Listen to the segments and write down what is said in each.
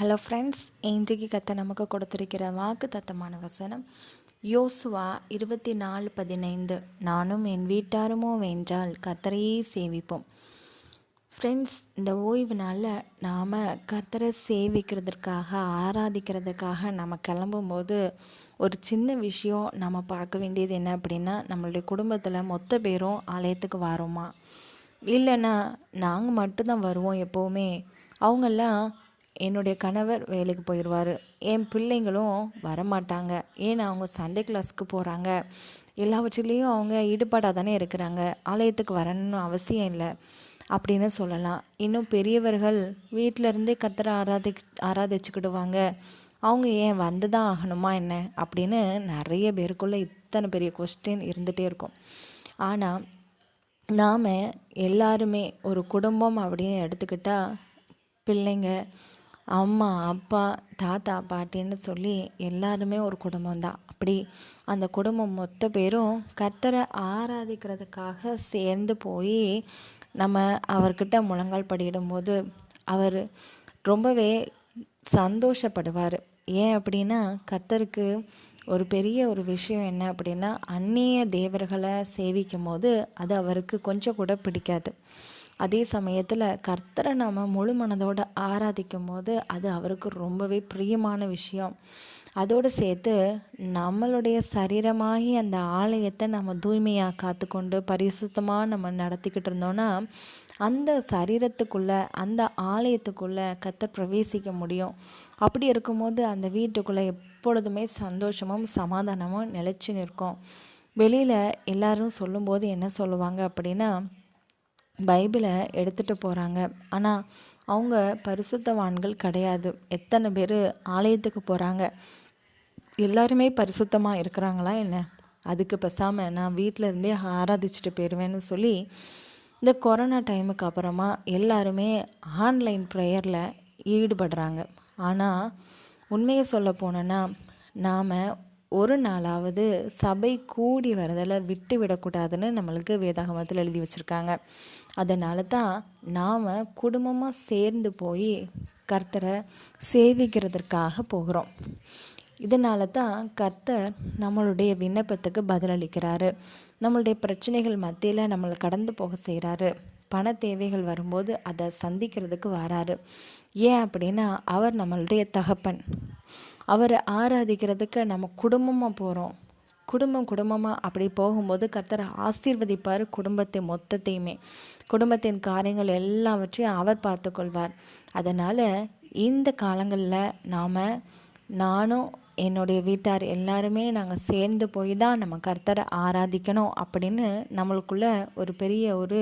Hello friends இன்றைக்கு கத்த நமக்கு கொடுத்திருக்கிற வாக்கு தத்தமான வசனம் யோசுவா இருபத்தி நாலு பதினைந்து. நானும் என் வீட்டாருமோ வென்றால் கத்தரையே சேவிப்போம். ஃப்ரெண்ட்ஸ் இந்த ஓய்வு நாளில் நாம் கர்த்தரை சேவிக்கிறதுக்காக ஆராதிக்கிறதுக்காக நம்ம கிளம்பும்போது ஒரு சின்ன விஷயம் நம்ம பார்க்க வேண்டியது என்ன அப்படின்னா நம்மளுடைய குடும்பத்தில் மொத்த பேரும் ஆலயத்துக்கு வரோமா? இல்லைன்னா நாங்கள் மட்டும்தான் வருவோம் எப்போவுமே. அவங்கெல்லாம் என்னுடைய கணவர் வேலைக்கு போயிடுவார் என் பிள்ளைங்களும் வரமாட்டாங்க. ஏன்னா அவங்க சண்டே கிளாஸ்க்கு போகிறாங்க எல்லாவற்றிலையும் அவங்க ஈடுபாடாக தானே இருக்கிறாங்க. ஆலயத்துக்கு வரணும்னு அவசியம் இல்லை. அப்படின்னு சொல்லலாம். இன்னும் பெரியவர்கள் வீட்டில் இருந்தே கத்தரை ஆராதி ஆராதிச்சுக்கிடுவாங்க. அவங்க ஏன் வந்து தான் ஆகணுமா என்ன? அப்படின்னு நிறைய பேருக்குள்ளே இத்தனை பெரிய கொஸ்டின் இருந்துகிட்டே இருக்கும். ஆனால் நாம் எல்லாருமே ஒரு குடும்பம் அப்படின்னு எடுத்துக்கிட்டால் பிள்ளைங்க அம்மா அப்பா தாத்தா பாட்டின்னு சொல்லி எல்லாருமே ஒரு குடும்பம் தான் அப்படி அந்த குடும்பம் மொத்த பேரும் கர்த்தரை ஆராதிக்கிறதுக்காக சேர்ந்து போய் நம்ம அவர்கிட்ட முழங்கால் படியிடும்போது அவர் ரொம்பவே சந்தோஷப்படுவார். ஏன் அப்படின்னா கர்த்தருக்கு ஒரு பெரிய ஒரு விஷயம் என்ன அப்படின்னா அந்நிய தேவர்களை சேவிக்கும் போது அது அவருக்கு கொஞ்சம் கூட பிடிக்காது. அதே சமயத்தில் கர்த்தரை நம்ம முழு மனதோடு ஆராதிக்கும் போது அது அவருக்கு ரொம்பவே பிரியமான விஷயம். அதோடு சேர்த்து நம்மளுடைய சரீரமாகி அந்த ஆலயத்தை நம்ம தூய்மையாக காத்துக்கொண்டு பரிசுத்தமாக நம்ம நடத்திக்கிட்டு இருந்தோன்னா அந்த சரீரத்துக்குள்ளே அந்த ஆலயத்துக்குள்ளே கத்தர் பிரவேசிக்க முடியும். அப்படி இருக்கும்போது அந்த வீட்டுக்குள்ளே எப்பொழுதுமே சந்தோஷமும் சமாதானமும் நிலச்சி நிற்கும். வெளியில் எல்லாரும் சொல்லும்போது என்ன சொல்லுவாங்க அப்படின்னா பைபிளை எடுத்துகிட்டு போகிறாங்க ஆனால் அவங்க பரிசுத்தவான்கள் கிடையாது. எத்தனை பேர் ஆலயத்துக்கு போகிறாங்க எல்லாருமே பரிசுத்தமாக இருக்கிறாங்களா என்ன? அதுக்கு பேசாமல் நான் வீட்டில் இருந்தே ஆராதிச்சுட்டு போயிடுவேன்னு சொல்லி இந்த கொரோனா டைமுக்கு அப்புறமா எல்லாருமே ஆன்லைன் ப்ரேயரில் ஈடுபடுறாங்க. ஆனால் உண்மையை சொல்ல போனோன்னா நாம் ஒரு நாளாவது சபை கூடி வரதில் விட்டு விடக்கூடாதுன்னு நம்மளுக்கு வேதாகமத்தில் எழுதி வச்சுருக்காங்க. அதனால தான் நாம் குடும்பமாக சேர்ந்து போய் கர்த்தரை சேவிக்கிறதற்காக போகிறோம். இதனால தான் கர்த்தர் நம்மளுடைய விண்ணப்பத்துக்கு பதிலளிக்கிறாரு. நம்மளுடைய பிரச்சனைகள் மத்தியில் நம்மளை கடந்து போக செய்கிறாரு பண தேவைகள் வரும்போது அதை சந்திக்கிறதுக்கு வராரு. ஏன் அப்படின்னா அவர் நம்மளுடைய தகப்பன். அவரை ஆராதிக்கிறதுக்கு நம்ம குடும்பமாக போகிறோம் குடும்பம் குடும்பமாக அப்படி போகும்போது கர்த்தர் ஆசீர்வதிப்பார் குடும்பத்தை மொத்தத்தையுமே. குடும்பத்தின் காரியங்கள் எல்லாவற்றையும் அவர் பார்த்துக்கொள்வார். அதனால் இந்த காலங்களில் நாம் நானும் என்னுடைய வீட்டார் எல்லாருமே நாங்கள் சேர்ந்து போய் தான் நம்ம கர்த்தரை ஆராதிக்கணும் அப்படின்னு நம்மளுக்குள்ள ஒரு பெரிய ஒரு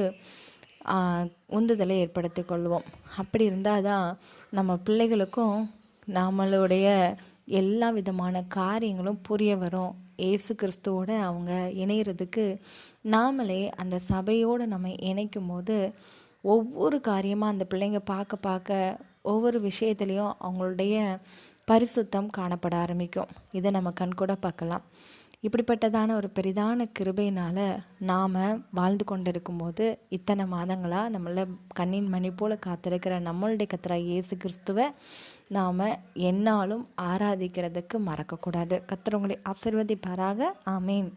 உந்துதலை ஏற்படுத்தி கொள்வோம். அப்படி இருந்தால் தான் நம்ம பிள்ளைகளுக்கும் நம்மளுடைய எல்லா விதமான காரியங்களும் புரிய வரும். ஏசு கிறிஸ்துவோட அவங்க இணையிறதுக்கு நாமளே அந்த சபையோடு நம்ம இணைக்கும் போது ஒவ்வொரு காரியமாக அந்த பிள்ளைங்க பார்க்க பார்க்க ஒவ்வொரு விஷயத்துலேயும் அவங்களுடைய பரிசுத்தம் காணப்பட ஆரம்பிக்கும். இதை நம்ம கண்கூட பார்க்கலாம். இப்படிப்பட்டதான ஒரு பெரிதான கிருபையினால் நாம் வாழ்ந்து கொண்டிருக்கும் போது இத்தனை மாதங்களாக நம்மளை கண்ணின் மணி போல் காத்திருக்கிற நம்மளுடைய கத்திரா இயேசு கிறிஸ்துவை நாம் என்னாலும் ஆராதிக்கிறதுக்கு மறக்கக்கூடாது. கத்திரவங்களை ஆசிர்வதிப்பாராக. ஆமீன்.